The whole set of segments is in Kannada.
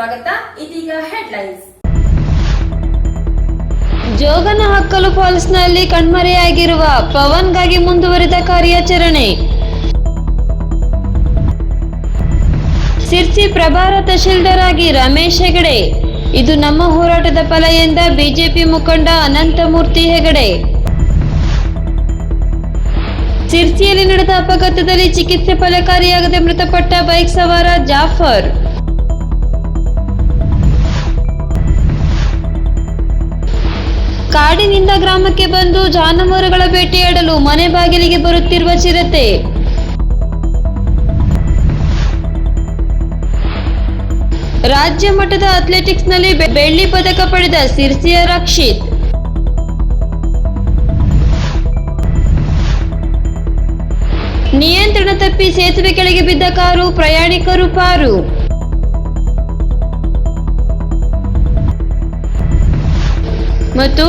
ಸ್ವಾಗತ. ಇದೀಗ ಹೆಡ್ಲೈನ್ಸ್ ಜೋಗನ ಹಕ್ಕಲು ಫಾಲ್ಸ್ನಲ್ಲಿ ಕಣ್ಮರೆಯಾಗಿರುವ ಪವನ್ಗಾಗಿ ಮುಂದುವರಿದ ಕಾರ್ಯಾಚರಣೆ. ಸಿರ್ಸಿ ಪ್ರಭಾರ ತಹಶೀಲ್ದಾರ್ ಆಗಿ ರಮೇಶ್ ಹೆಗಡೆ. ಇದು ನಮ್ಮ ಹೋರಾಟದ ಫಲ ಎಂದ ಬಿಜೆಪಿ ಮುಖಂಡ ಅನಂತಮೂರ್ತಿ ಹೆಗಡೆ. ಸಿರ್ಸಿಯಲ್ಲಿ ನಡೆದ ಅಪಘಾತದಲ್ಲಿ ಚಿಕಿತ್ಸೆ ಫಲಕಾರಿಯಾಗದೆ ಮೃತಪಟ್ಟ ಬೈಕ್ ಸವಾರ ಜಾಫರ್. ಕಾಡಿನಿಂದ ಗ್ರಾಮಕ್ಕೆ ಬಂದು ಜಾನುವಾರುಗಳ ಬೇಟೆಯಾಡಲು ಮನೆ ಬಾಗಿಲಿಗೆ ಬರುತ್ತಿರುವ ಚಿರತೆ. ರಾಜ್ಯ ಮಟ್ಟದ ಅಥ್ಲೆಟಿಕ್ಸ್ನಲ್ಲಿ ಬೆಳ್ಳಿ ಪದಕ ಪಡೆದ ಸಿರ್ಸಿಯ ರಕ್ಷಿತ್. ನಿಯಂತ್ರಣ ತಪ್ಪಿ ಸೇತುವೆ ಕೆಳಗೆ ಬಿದ್ದ ಕಾರು ಪ್ರಯಾಣಿಕರು ಪಾರು. ಮತ್ತು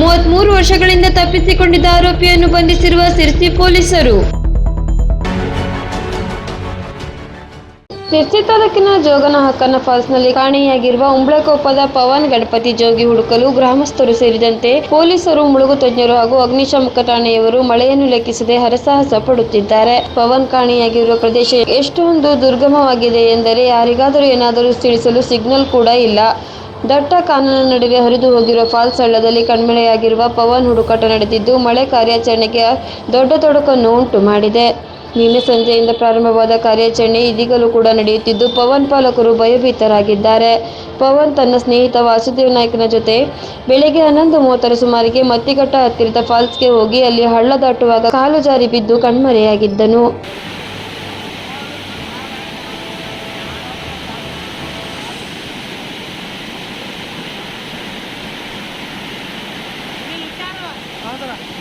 ಮೂವತ್ಮೂರು ವರ್ಷಗಳಿಂದ ತಪ್ಪಿಸಿಕೊಂಡಿದ್ದ ಆರೋಪಿಯನ್ನು ಬಂಧಿಸಿರುವ ಸಿರ್ಸಿ ಪೊಲೀಸರು. ಸಿರ್ಸಿ ತಾಲೂಕಿನ ಜೋಗನಹಕ್ಕನ ಫಾಲ್ಸ್ನಲ್ಲಿ ಕಾಣೆಯಾಗಿರುವ ಉಂಬ್ಳಕೊಪ್ಪದ ಪವನ್ ಗಣಪತಿ ಜೋಗಿ ಹುಡುಕಲು ಗ್ರಾಮಸ್ಥರು ಸೇರಿದಂತೆ ಪೊಲೀಸರು, ಮುಳುಗು ತಜ್ಞರು ಹಾಗೂ ಅಗ್ನಿಶಾಮಕ ಠಾಣೆಯವರು ಮಳೆಯನ್ನು ಲೆಕ್ಕಿಸದೆ ಹರಸಾಹಸ ಪಡುತ್ತಿದ್ದಾರೆ. ಪವನ್ ಕಾಣೆಯಾಗಿರುವ ಪ್ರದೇಶ ಎಷ್ಟೊಂದು ದುರ್ಗಮವಾಗಿದೆ ಎಂದರೆ ಯಾರಿಗಾದರೂ ಏನಾದರೂ ತಿಳಿಸಲು ಸಿಗ್ನಲ್ ಕೂಡ ಇಲ್ಲ. ದಟ್ಟ ಕಾನೂನಿನ ನಡುವೆ ಹರಿದು ಹೋಗಿರುವ ಫಾಲ್ಸ್ ಹಳ್ಳದಲ್ಲಿ ಕಣ್ಮರೆಯಾಗಿರುವ ಪವನ್ ಹುಡುಕಾಟ ನಡೆದಿದ್ದು, ಮಳೆ ಕಾರ್ಯಾಚರಣೆಗೆ ದೊಡ್ಡ ತೊಡಕನ್ನು ಉಂಟು ಮಾಡಿದೆ. ನಿನ್ನೆ ಸಂಜೆಯಿಂದ ಪ್ರಾರಂಭವಾದ ಕಾರ್ಯಾಚರಣೆ ಇದೀಗಲೂ ಕೂಡ ನಡೆಯುತ್ತಿದ್ದು, ಪವನ್ ಪಾಲಕರು ಭಯಭೀತರಾಗಿದ್ದಾರೆ. ಪವನ್ ತನ್ನ ಸ್ನೇಹಿತ ವಾಸುದೇವ್ ನಾಯ್ಕನ ಜೊತೆ ಬೆಳಗ್ಗೆ ಹನ್ನೊಂದು ಮೂವತ್ತರ ಸುಮಾರಿಗೆ ಮತ್ತಿಘಟ್ಟ ಹತ್ತಿರದ ಫಾಲ್ಸ್ಗೆ ಹೋಗಿ ಅಲ್ಲಿ ಹಳ್ಳ ದಾಟುವಾಗ ಕಾಲು ಜಾರಿ ಬಿದ್ದು ಕಣ್ಮರೆಯಾಗಿದ್ದನು. Tara.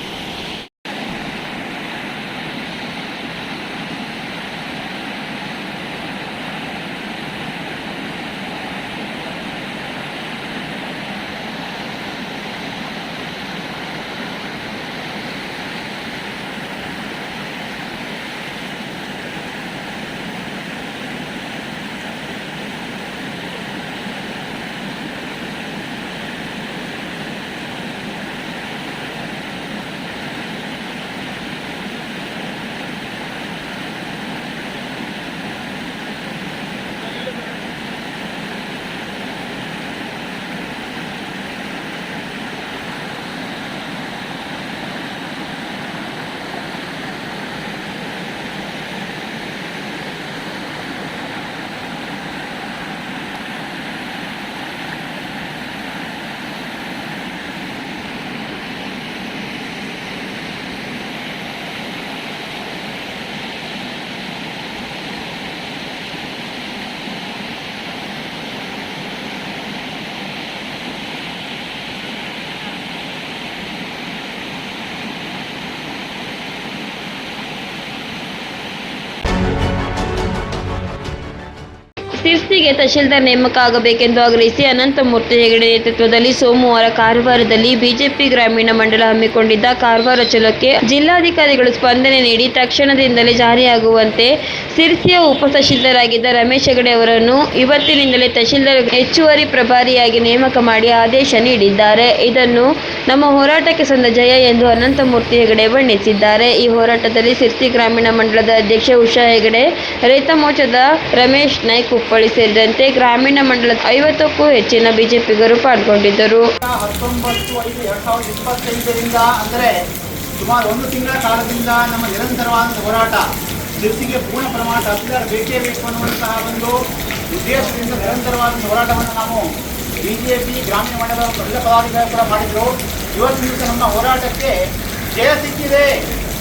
ಸಿರ್ಸಿಗೆ ತಹಶೀಲ್ದಾರ್ ನೇಮಕ ಆಗಬೇಕೆಂದು ಆಗ್ರಹಿಸಿ ಅನಂತಮೂರ್ತಿ ಹೆಗಡೆ ನೇತೃತ್ವದಲ್ಲಿ ಸೋಮವಾರ ಕಾರವಾರದಲ್ಲಿ ಬಿಜೆಪಿ ಗ್ರಾಮೀಣ ಮಂಡಲ ಹಮ್ಮಿಕೊಂಡಿದ್ದ ಕಾರವಾರ ಚಲೋಕ್ಕೆ ಜಿಲ್ಲಾಧಿಕಾರಿಗಳು ಸ್ಪಂದನೆ ನೀಡಿ ತಕ್ಷಣದಿಂದಲೇ ಜಾರಿಯಾಗುವಂತೆ ಸಿರ್ಸಿಯ ಉಪ ತಹಶೀಲ್ದಾರ್ ಆಗಿದ್ದ ರಮೇಶ್ ಹೆಗಡೆ ಅವರನ್ನು ಇವತ್ತಿನಿಂದಲೇ ತಹಶೀಲ್ದಾರ್ ಹೆಚ್ಚುವರಿ ಪ್ರಭಾರಿಯಾಗಿ ನೇಮಕ ಮಾಡಿ ಆದೇಶ ನೀಡಿದ್ದಾರೆ. ಇದನ್ನು ನಮ್ಮ ಹೋರಾಟಕ್ಕೆ ಸಂದ ಜಯ ಎಂದು ಅನಂತಮೂರ್ತಿ ಹೆಗಡೆ ಬಣ್ಣಿಸಿದ್ದಾರೆ. ಈ ಹೋರಾಟದಲ್ಲಿ ಸಿರ್ಸಿ ಗ್ರಾಮೀಣ ಮಂಡಲದ ಅಧ್ಯಕ್ಷೆ ಉಷಾ ಹೆಗಡೆ, ರೈತ ಮೋರ್ಚಾದ ರಮೇಶ್ ನಾಯ್ಕ್ ಹುಪ್ಪಳ್ಳಿ ಸೇರಿದಂತೆ ಗ್ರಾಮೀಣ ಮಂಡಲದ ಐವತ್ತಕ್ಕೂ ಹೆಚ್ಚಿನ ಬಿಜೆಪಿಗರು ಪಾಲ್ಗೊಂಡಿದ್ದರು. ಸುಮಾರು ಒಂದು ತಿಂಗಳ ಕಾಲದಿಂದ ನಮ್ಮ ನಿರಂತರವಾದ ಹೋರಾಟ, ಜೊತೆಗೆ ಪೂರ್ಣ ಪ್ರಮಾಣ ಅಧಿಕಾರ ಬೇಕೇ ಬೇಕು ಅನ್ನುವಂತಹ ಒಂದು ಉದ್ದೇಶದಿಂದ ನಿರಂತರವಾದ ಹೋರಾಟವನ್ನು ನಾವು ಬಿ ಜೆ ಪಿ ಗ್ರಾಮೀಣ ಮಂಡಲದ ಎಲ್ಲ ಪದಾಧಿಕಾರಿ ಕೂಡ ಮಾಡಿದರು. ಇವತ್ತಿನ ನಮ್ಮ ಹೋರಾಟಕ್ಕೆ ಜಯ ಸಿಕ್ಕಿದೆ.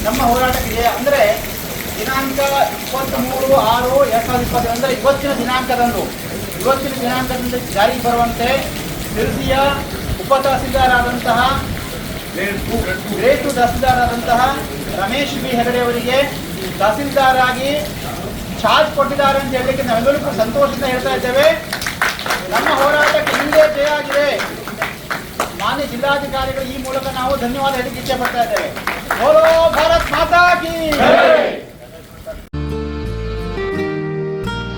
ನಮ್ಮ ಹೋರಾಟಕ್ಕೆ ಜಯ ಅಂದರೆ ದಿನಾಂಕ ಇಪ್ಪತ್ತ್ಮೂರು, ಆರು, ಎರಡ್ ಸಾವಿರದ ಇಪ್ಪತ್ತು ಅಂದರೆ ಇವತ್ತಿನ ದಿನಾಂಕದಂದು. ಇವತ್ತಿನ ದಿನಾಂಕದಿಂದ ಜಾರಿಗೆ ಬರುವಂತೆ ಸಿರ್ಸಿಯ ಉಪ ತಹಸೀಲ್ದಾರ್ ಆದಂತಹ ಗ್ರೇಟ್ ಟು ತಹಸೀಲ್ದಾರ್ ಆದಂತಹ ರಮೇಶ್ ಬಿ. ಹೆಗಡೆ ಅವರಿಗೆ ತಹಸೀಲ್ದಾರ್ ಆಗಿ ಚಾರ್ಜ್ ಕೊಟ್ಟಿದ್ದಾರೆ ಅಂತ ಹೇಳಲಿಕ್ಕೆ ನಾವೆಲ್ಲರೂ ಕೂಡ ಸಂತೋಷದಿಂದ ಹೇಳ್ತಾ ಇದ್ದೇವೆ. ನಮ್ಮ ಹೋರಾಟಕ್ಕೆ ಹಿಂದೆ ಜಯ ಆಗಿದೆ. ಮಾನ್ಯ ಜಿಲ್ಲಾಧಿಕಾರಿಗಳು ಈ ಮೂಲಕ ನಾವು ಧನ್ಯವಾದ ಹೇಳಲಿಕ್ಕೆ ಇಚ್ಛೆ ಪಡ್ತಾ ಇದ್ದೇವೆ. ಭಾರತ್ ಮಾತಾ ಕಿ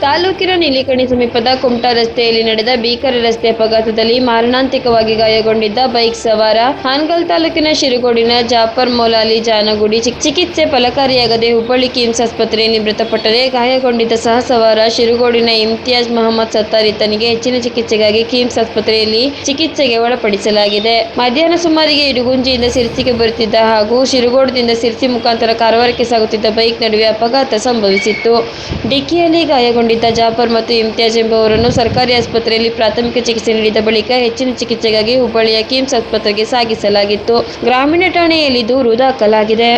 ತಾಲೂಕಿನ ನೀಲಿಕಣಿ ಸಮೀಪದ ಕುಮಟಾ ರಸ್ತೆಯಲ್ಲಿ ನಡೆದ ಭೀಕರ ರಸ್ತೆ ಅಪಘಾತದಲ್ಲಿ ಮಾರಣಾಂತಿಕವಾಗಿ ಗಾಯಗೊಂಡಿದ್ದ ಬೈಕ್ ಸವಾರ. ಹಾನಗಲ್ ತಾಲೂಕಿನ ಶಿರುಗೋಡಿನ ಜಾಫರ್ ಮೊಲಾಲಿ ಜಾನಗುಡಿ ಚಿಕ್- ಚಿಕಿತ್ಸೆ ಫಲಕಾರಿಯಾಗದೆ ಹುಬ್ಬಳ್ಳಿ ಕಿಮ್ಸ್ ಆಸ್ಪತ್ರೆಯಲ್ಲಿ ಮೃತಪಟ್ಟರೆ ಗಾಯಗೊಂಡಿದ್ದ ಸಹ ಸವಾರ. ಶಿರುಗೋಡಿನ ಇಮ್ತಿಯಾಜ್ ಮೊಹಮ್ಮದ್ ಸತ್ತಾರ್ ಇತನಿಗೆ ಹೆಚ್ಚಿನ ಚಿಕಿತ್ಸೆಗಾಗಿ ಕಿಮ್ಸ್ ಆಸ್ಪತ್ರೆಯಲ್ಲಿ ಚಿಕಿತ್ಸೆಗೆ ಒಳಪಡಿಸಲಾಗಿದೆ. ಮಧ್ಯಾಹ್ನ ಸುಮಾರಿಗೆ ಇಡುಗುಂಜಿಯಿಂದ ಸಿರ್ಸಿಗೆ ಬರುತ್ತಿದ್ದ ಹಾಗೂ ಶಿರುಗೋಡದಿಂದ ಸಿರ್ಸಿ ಮುಖಾಂತರ ಕಾರವಾರಕ್ಕೆ ಸಾಗುತ್ತಿದ್ದ ಬೈಕ್ ನಡುವೆ ಅಪಘಾತ ಸಂಭವಿಸಿತ್ತು. ಡಿಕ್ಕಿಯಲ್ಲಿ ಗಾಯಗೊಂಡಿದ್ದ ಜಾಫರ್ ಮತ್ತು ಇಮ್ತಿಯಾಜ್ ಎಂಬುವರನ್ನು ಸರ್ಕಾರಿ ಆಸ್ಪತ್ರೆಯಲ್ಲಿ ಪ್ರಾಥಮಿಕ ಚಿಕಿತ್ಸೆ ನೀಡಿದ ಬಳಿಕ ಹೆಚ್ಚಿನ ಚಿಕಿತ್ಸೆಗಾಗಿ ಹುಬ್ಬಳ್ಳಿಯ ಕಿಮ್ಸ್ ಆಸ್ಪತ್ರೆಗೆ ಸಾಗಿಸಲಾಗಿತ್ತು. ಗ್ರಾಮೀಣ ಠಾಣೆಯಲ್ಲಿ ದೂರು ದಾಖಲಾಗಿದೆ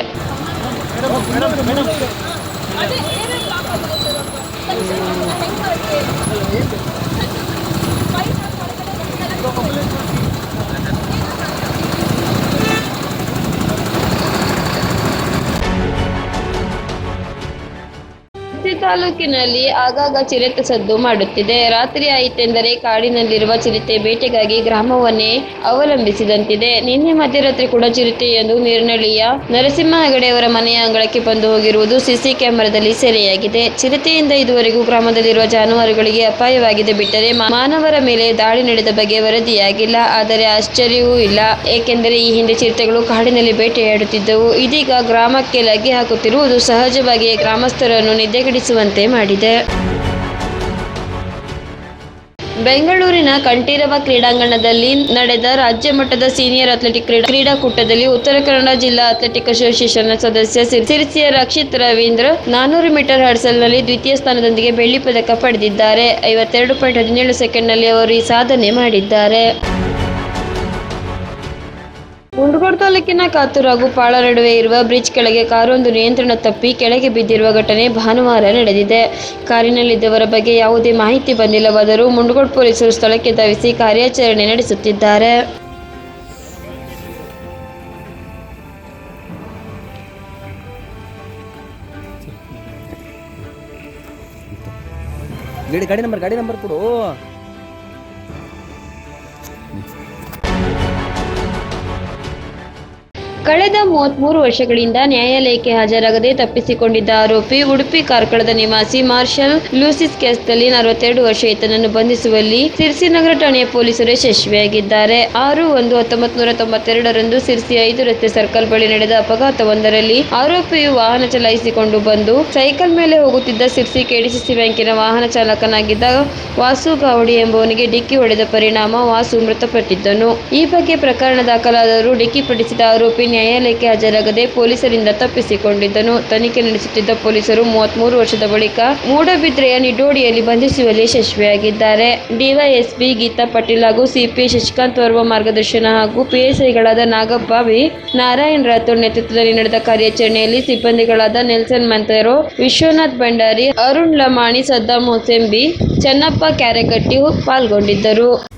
ತಾಲೂಕಿನಲ್ಲಿ ಆಗಾಗ ಚಿರತೆ ಸದ್ದು ಮಾಡುತ್ತಿದೆ. ರಾತ್ರಿ ಆಯಿತೆಂದರೆ ಕಾಡಿನಲ್ಲಿರುವ ಚಿರತೆ ಬೇಟೆಗಾಗಿ ಗ್ರಾಮವನ್ನೇ ಅವಲಂಬಿಸಿದಂತಿದೆ. ನಿನ್ನೆ ಮಧ್ಯರಾತ್ರಿ ಕೂಡ ಚಿರತೆಯೊಂದು ನಿರ್ನಳಿಯ ನರಸಿಂಹ ಹೆಗಡೆಯವರ ಮನೆಯ ಅಂಗಳಕ್ಕೆ ಬಂದು ಹೋಗಿರುವುದು ಸಿಸಿ ಕ್ಯಾಮೆರಾದಲ್ಲಿ ಸೆರೆಯಾಗಿದೆ. ಚಿರತೆಯಿಂದ ಇದುವರೆಗೂ ಗ್ರಾಮದಲ್ಲಿರುವ ಜಾನುವಾರುಗಳಿಗೆ ಅಪಾಯವಾಗಿದೆ ಬಿಟ್ಟರೆ ಮಾನವರ ಮೇಲೆ ದಾಳಿ ನಡೆದ ಬಗ್ಗೆ ವರದಿಯಾಗಿಲ್ಲ. ಆದರೆ ಆಶ್ಚರ್ಯವೂ ಇಲ್ಲ. ಏಕೆಂದರೆ ಈ ಹಿಂದೆ ಚಿರತೆಗಳು ಕಾಡಿನಲ್ಲಿ ಬೇಟೆಯಾಡುತ್ತಿದ್ದವು. ಇದೀಗ ಗ್ರಾಮಕ್ಕೆ ಲಗ್ಗೆ ಹಾಕುತ್ತಿರುವುದು ಸಹಜವಾಗಿಯೇ ಗ್ರಾಮಸ್ಥರನ್ನು ನಿದ್ದೆಗೆಡಿಸುವಂತೆ ಮಾಡಿದೆ. ಬೆಂಗಳೂರಿನ ಕಂಠೀರವ ಕ್ರೀಡಾಂಗಣದಲ್ಲಿ ನಡೆದ ರಾಜ್ಯ ಮಟ್ಟದ ಸೀನಿಯರ್ ಅಥ್ಲೆಟಿಕ್ ಕ್ರೀಡಾ ಕ್ರೀಡಾಕೂಟದಲ್ಲಿ ಉತ್ತರ ಕನ್ನಡ ಜಿಲ್ಲಾ ಅಥ್ಲೆಟಿಕ್ ಅಸೋಸಿಯೇಷನ್ ಸದಸ್ಯ ಸಿರಿಸಿಯ ರಕ್ಷಿತ್ ರವೀಂದ್ರ ನಾನೂರು ಮೀಟರ್ ಹರ್ಸಲ್ನಲ್ಲಿ ದ್ವಿತೀಯ ಸ್ಥಾನದೊಂದಿಗೆ ಬೆಳ್ಳಿ ಪದಕ ಪಡೆದಿದ್ದಾರೆ. ಐವತ್ತೆರಡು ಪಾಯಿಂಟ್ ಹದಿನೇಳು ಸೆಕೆಂಡ್ನಲ್ಲಿ ಅವರು ಈ ಸಾಧನೆ ಮಾಡಿದ್ದಾರೆ. ಮುಂಡಗೋಡ್ ತಾಲೂಕಿನ ಕಾತೂರು ಹಾಗೂ ಪಾಳ ನಡುವೆ ಇರುವ ಬ್ರಿಡ್ಜ್ ಕೆಳಗೆ ಕಾರೊಂದು ನಿಯಂತ್ರಣ ತಪ್ಪಿ ಕೆಳಗೆ ಬಿದ್ದಿರುವ ಘಟನೆ ಭಾನುವಾರ ನಡೆದಿದೆ. ಕಾರಿನಲ್ಲಿದ್ದವರ ಬಗ್ಗೆ ಯಾವುದೇ ಮಾಹಿತಿ ಬಂದಿಲ್ಲವಾದರೂ ಮುಂಡಗೋಡ್ ಪೊಲೀಸರು ಸ್ಥಳಕ್ಕೆ ಧಾವಿಸಿ ಕಾರ್ಯಾಚರಣೆ ನಡೆಸುತ್ತಿದ್ದಾರೆ. ಗಾಡಿ ನಂಬರ್ ಗಾಡಿ ನಂಬರ್ ಕೊಡು. ಕಳೆದ ಮೂವತ್ಮೂರು ವರ್ಷಗಳಿಂದ ನ್ಯಾಯಾಲಯಕ್ಕೆ ಹಾಜರಾಗದೆ ತಪ್ಪಿಸಿಕೊಂಡಿದ್ದ ಆರೋಪಿ ಉಡುಪಿ ಕಾರ್ಕಳದ ನಿವಾಸಿ ಮಾರ್ಷಲ್ ಲೂಸಿಸ್ ಕೇಸ್ನಲ್ಲಿ ನಲವತ್ತೆರಡು ವರ್ಷ ಈತನನ್ನು ಬಂಧಿಸುವಲ್ಲಿ ಸಿರ್ಸಿ ನಗರ ಠಾಣೆಯ ಪೊಲೀಸರು ಯಶಸ್ವಿಯಾಗಿದ್ದಾರೆ. ಆರು ಒಂದು ಹತ್ತೊಂಬತ್ತು ನೂರ ತೊಂಬತ್ತೆರಡರಂದು ಸಿರ್ಸಿ ಐದು ರಸ್ತೆ ಸರ್ಕಲ್ ಬಳಿ ನಡೆದ ಅಪಘಾತವೊಂದರಲ್ಲಿ ಆರೋಪಿಯು ವಾಹನ ಚಲಾಯಿಸಿಕೊಂಡು ಬಂದು ಸೈಕಲ್ ಮೇಲೆ ಹೋಗುತ್ತಿದ್ದ ಸಿರ್ಸಿ ಕೆಡಿಸಿಸಿ ಬ್ಯಾಂಕಿನ ವಾಹನ ಚಾಲಕನಾಗಿದ್ದ ವಾಸು ಗಾವಡಿ ಎಂಬುವನಿಗೆ ಡಿಕ್ಕಿ ಹೊಡೆದ ಪರಿಣಾಮ ವಾಸು ಮೃತಪಟ್ಟಿದ್ದನು. ಈ ಬಗ್ಗೆ ಪ್ರಕರಣ ದಾಖಲಾದರೂ ಡಿಕ್ಕಿ ಪಡಿಸಿದ ಆರೋಪಿ ನ್ಯಾಯಾಲಯಕ್ಕೆ ಹಾಜರಾಗದೆ ಪೊಲೀಸರಿಂದ ತಪ್ಪಿಸಿಕೊಂಡಿದ್ದನು. ತನಿಖೆ ನಡೆಸುತ್ತಿದ್ದ ಪೊಲೀಸರು ಮೂವತ್ಮೂರು ವರ್ಷದ ಬಳಿಕ ಮೂಡಬಿದ್ರೆಯ ನಿಡೋಡಿಯಲ್ಲಿ ಬಂಧಿಸುವಲ್ಲಿ ಯಶಸ್ವಿಯಾಗಿದ್ದಾರೆ. ಡಿವೈಎಸ್ಪಿ ಗೀತಾ ಪಾಟೀಲ್ ಹಾಗೂ ಸಿಪಿ ಶಶಿಕಾಂತ್ ವರ್ಮ ಮಾರ್ಗದರ್ಶನ ಹಾಗೂ ಪಿಎಸ್ಐಗಳಾದ ನಾಗಪ್ಪ ವಿ ನಾರಾಯಣ್ ರಾಥೋಡ್ ನೇತೃತ್ವದಲ್ಲಿ ನಡೆದ ಕಾರ್ಯಾಚರಣೆಯಲ್ಲಿ ಸಿಬ್ಬಂದಿಗಳಾದ ನೆಲ್ಸನ್ ಮಂತೆರೋ, ವಿಶ್ವನಾಥ್ ಭಂಡಾರಿ, ಅರುಣ್ ಲಮಾಣಿ ಸದ್ದಾಂ ಹೊಸೆಂಬಿ ಚನ್ನಪ್ಪ ಕ್ಯಾರೆಗಟ್ಟಿ ಪಾಲ್ಗೊಂಡಿದ್ದರು.